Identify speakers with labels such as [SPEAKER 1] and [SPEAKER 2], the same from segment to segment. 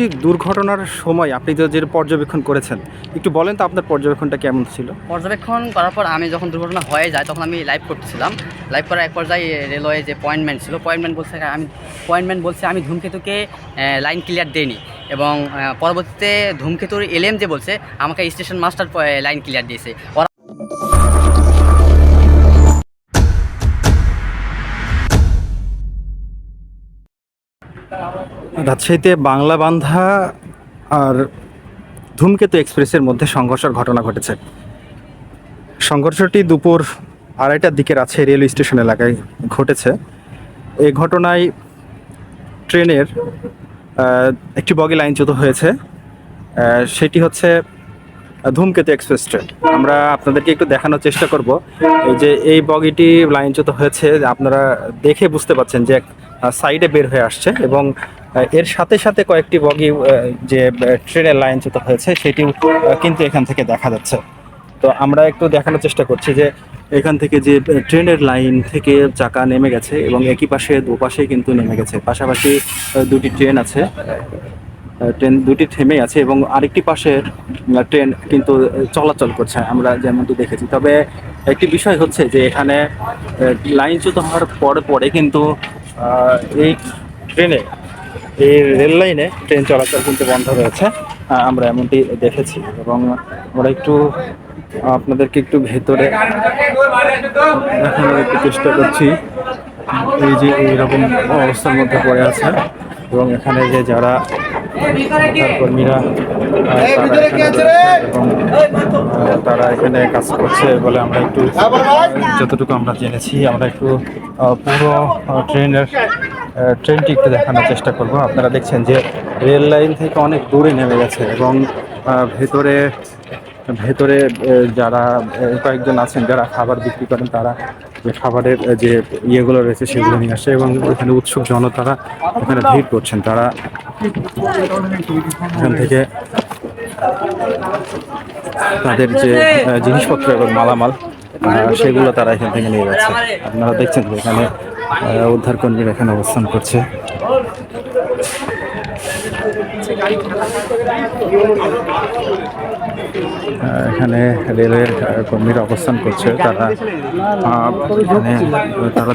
[SPEAKER 1] যে দুর্ঘটনার সময় আপনি যে যে পর্যবেক্ষণ করেছেন, একটু বলেন তো আপনার পর্যবেক্ষণটা কেমন ছিল?
[SPEAKER 2] পর্যবেক্ষণ করার পর আমি যখন দুর্ঘটনা হয়ে যায়, তখন আমি লাইভ করতেছিলাম। লাইভ করার এক পর্যায়ে রেলওয়ে যে পয়েন্টমেন্ট ছিল পয়েন্টমেন্ট বলছে আমি পয়েন্টম্যান বলছে আমি ধূমকেতুকে লাইন ক্লিয়ার দেইনি এবং পরবর্তীতে ধূমকেতুর এলএম যে বলছে, আমাকে স্টেশন মাস্টার লাইন ক্লিয়ার দিয়েছে।
[SPEAKER 1] রাজশাহীতে বাংলা বান্ধা আর ধূমকেতু এক্সপ্রেসের মধ্যে সংঘর্ষের ঘটনা ঘটেছে। সংঘর্ষটি দুপুর আড়াইটার দিকে রাজশাহী রেল স্টেশন এলাকায় ঘটেছে। এই ঘটনায় ট্রেনের একটি বগি লাইনচ্যুত হয়েছে। সেটি হচ্ছে ধূমকেতু এক্সপ্রেস ট্রেন। আমরা আপনাদেরকে একটু দেখানোর চেষ্টা করব। যে এই বগিটি লাইনচ্যুত হয়েছে, আপনারা দেখে বুঝতে পাচ্ছেন যে সাইডে বের হয়ে আসছে এবং এর সাথে সাথে কয়েকটি বগি যে ট্রেনের লাইনচ্যুত হয়েছে সেটিও কিন্তু এখান থেকে দেখা যাচ্ছে। তো আমরা একটু দেখানোর চেষ্টা করছি যে, এখান থেকে যে ট্রেনের লাইন থেকে চাকা নেমে গেছে এবং একই পাশে দুপাশে কিন্তু নেমে গেছে। পাশাপাশি দুটি ট্রেন আছে। ট্রেন, দুটি থেমে আছে এবং আরেকটি পাশে ট্রেন কিন্তু চলাচল করছে। আমরা যেমনটি দেখেছি। তবে একটি বিষয় হচ্ছে যে, এখানে লাইনচ্যুত হওয়ার পরে পরে কিন্তু এই ট্রেনে, এই রেল লাইনে ট্রেন চলাচল কিন্তু বন্ধ রয়েছে। আমরা এমনটি দেখেছি এবং আমরা একটু, আপনাদেরকে একটু ভেতরে দেখানোর একটু চেষ্টা করছি। এই যে এইরকম অবস্থার মধ্যে পড়ে আছে এবং এখানে যে যারা কর্মীরা তারা এখানে রয়েছে এবং আহ, তারা এখানে কাজ করছে বলে আমরা একটু যতটুকু আমরা জেনেছি আমরা একটু পুরো ট্রেনের ট্রেনটি একটু দেখানোর চেষ্টা করব। আপনারা দেখছেন যে রেল লাইন থেকে অনেক দূরে নেমে গেছে এবং ভেতরে ভেতরে যারা কয়েকজন আছেন যারা খাবার বিক্রি করেন তারা যে খাবারের যে ইয়েগুলো রয়েছে সেগুলো নিয়ে আসে এবং এখানে উৎসুক জনতারা এখানে ভিড় করছেন। তারা এখান থেকে তাদের যে জিনিসপত্র এবং মালামাল সেগুলো তারা এখান থেকে নিয়ে যাচ্ছে। আপনারা দেখছেন এখানে উদ্ধারকর্মীরা উদ্ধার কর্মীরা এখানে অবস্থান করছে। এখানে রেলের কর্মীরা অবস্থান করছে। তারা তারা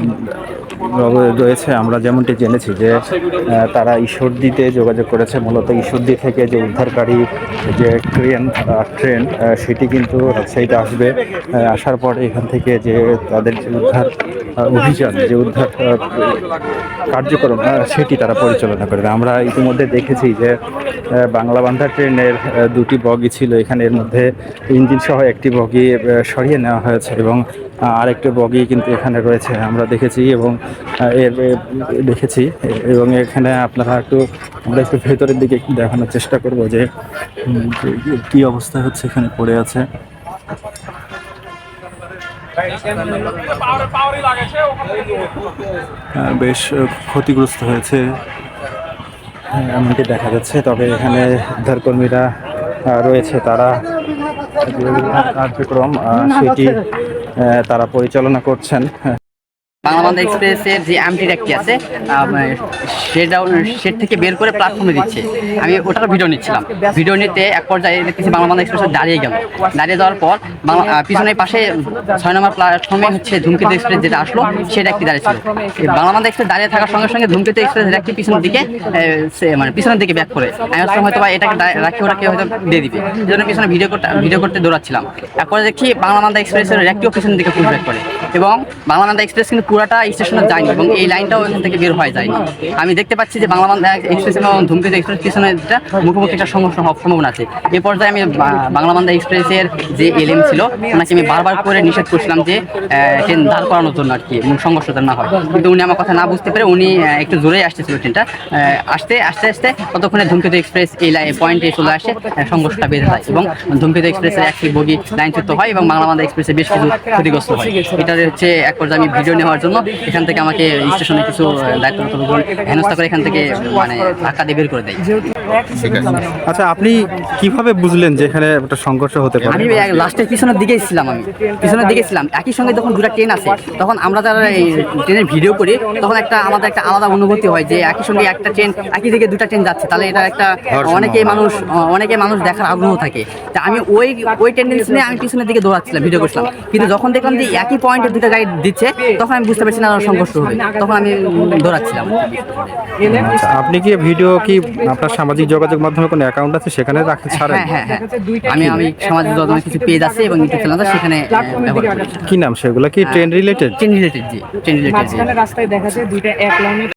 [SPEAKER 1] রয়েছে। আমরা যেমনটি জেনেছি যে তারা ঈশ্বরদীতে যোগাযোগ করেছে। মূলত ঈশ্বরদী থেকে যে উদ্ধারকারী যে ট্রেন ট্রেন সেটি কিন্তু রাজশাহীতে আসবে। আসার পরে এখান থেকে যে তাদের যে উদ্ধার অভিযান, যে উদ্ধার কার্যক্রম সেটি তারা পরিচালনা করবে। আমরা ইতিমধ্যে দেখেছি যে বাংলা বান্ধা ট্রেনের দুটি বগি ছিল এখানে এর মধ্যে ইঞ্জিন সহ একটি বগি সরিয়ে নেওয়া হয়েছে এবং আরেকটি বগি কিন্তু এখানে রয়েছে আমরা দেখেছি এবং এর দেখেছি। এবং এখানে আপনারা একটু আমরা একটু ভেতরের দিকে একটু দেখানোর চেষ্টা করব যে কি অবস্থা হচ্ছে এখানে পড়ে আছে। বেশ ক্ষতিগ্রস্ত হয়েছে। হ্যাঁ, এমনটি দেখা যাচ্ছে তবে এখানে উদ্ধারকর্মীরা রয়েছে তারা। কার্যক্রম সেটি তারা পরিচালনা করছেন।
[SPEAKER 2] বাংলা এক্সপ্রেসের যে আমটির একটি আছে সেটা সেট থেকে বের করে প্ল্যাটফর্মে দিচ্ছে। আমি ওটার ভিডিও নিচ্ছিলাম। ভিডিও নিতে এক পর্যায়ে দেখতেছি বাংলা বান্ধা এক্সপ্রেস দাঁড়িয়ে গেল। দাঁড়িয়ে যাওয়ার পর পিছনের পাশে ছয় নম্বর প্ল্যাটফর্মে হচ্ছে ধূমকেতু এক্সপ্রেস যেটা আসলো, সেটা একটি দাঁড়িয়ে ছিল। এই বাংলা বান্ধা এক্সপ্রেস দাঁড়িয়ে থাকার সঙ্গে সঙ্গে ধূমকেতু এক্সপ্রেস একটি পিছনের দিকে মানে পিছনের দিকে ব্যাক করে। আমি ভাবছিলাম হয়তো বা এটাকে রাখি, ওটাকে হয়তো দিয়ে দিবে। এই জন্য পিছনে ভিডিও করতে ভিডিও করতে দৌড়াচ্ছিলাম। এরপরে দেখি বাংলা বান্ধা এক্সপ্রেসের র্যাকটিও পিছনের দিকে পুশ ব্যাক করে। এবং বাংলামান্দা এক্সপ্রেস কিন্তু পুরাটা স্টেশনে যায়নি এবং এই লাইনটাও এখান থেকে বের হয়ে যায়নি। আমি দেখতে পাচ্ছি যে বাংলা বান্ধা এক্সপ্রেস এবং ধূমকেতু এক্সপ্রেস পিছনে একটা মুখোমুখি একটা সংঘর্ষ হওয়ার সম্ভাবনা আছে। এই পর্যায়ে আমি বা- বাংলা বান্ধা এক্সপ্রেসের যে এলএম ছিল, ওনাকে আমি বারবার করে নিষেধ করছিলাম যে ট্রেন দাঁড় করানোর জন্য আর কি এবং সংঘর্ষ না হয়। কিন্তু উনি আমার কথা না বুঝতে পেরে উনি একটু জোরেই আসতেছিল ট্রেনটা আসতে, আস্তে আস্তে ততক্ষণে ধূমকেতু এক্সপ্রেস এই লাইন পয়েন্টে চলে আসে সংঘর্ষটা বেঁধে যায় এবং ধূমকেতু এক্সপ্রেসের একটি বগি লাইনচ্যুত হয় এবং বাংলা বান্ধা এক্সপ্রেসে বেশ কিছু ক্ষতিগ্রস্ত হয়। এটার পরে হচ্ছে এক পর্যায়ে আমি ভিডিও নেওয়ার জন্য এখান থেকে আমাকে স্টেশনে কিছু দায়িত্ব লোকজন হেনস্থা করে এখান থেকে মানে ধাক্কা দিয়ে বের করে দেয়।
[SPEAKER 1] আচ্ছা আপনি কীভাবে বুঝলেন যে এখানে একটা সংঘর্ষ হতে পারে?
[SPEAKER 2] আমি লাস্টের পিছনের দিকে ছিলাম আমি। পিছনের দিকে ছিলাম। একই সঙ্গে যখন দুটা ট্রেন আছে তখন আমরা যারা এই ট্রেনের ভিডিও করি তখন একটা আমাদের একটা আলাদা অনুভূতি হয় যে একই সঙ্গে একটা ট্রেন একই দিকে দুটা ট্রেন যাচ্ছে। তাহলে এটা একটা অনেকেই মানুষ অনেকে মানুষ দেখার আগ্রহ থাকে। তা আমি ওই ওই টেন্ডেন্সি নিয়ে আমি পিছনের দিকে দৌড়াচ্ছিলাম ভিডিও করছিলাম। কিন্তু যখন দেখলাম যে একই পয়েন্টে দুটো গাড়ি দিচ্ছে তখন আমি বুঝতে পারছি না আর সংঘর্ষ হবে। তখন আমি দৌড়াচ্ছিলাম।
[SPEAKER 1] আচ্ছা, আপনি কি ভিডিও কি আপনার সামাজিক যোগাযোগ মাধ্যমে কোনো অ্যাকাউন্ট আছে? সেখানে রাখতে ছাড়েন?
[SPEAKER 2] হ্যাঁ হ্যাঁ। হ্যাঁ আমি আমি সামাজিক যত কিছু পেজ আছে এবং ইউটিউব চ্যানেল আছে সেখানে
[SPEAKER 1] কি নাম? সেগুলো কি ট্রেন রিলেটেড
[SPEAKER 2] ট্রেন রিলেটেড জি ট্রেন রিলেটেড
[SPEAKER 3] রাস্তায় দেখা যায় দুইটা এক লাইনে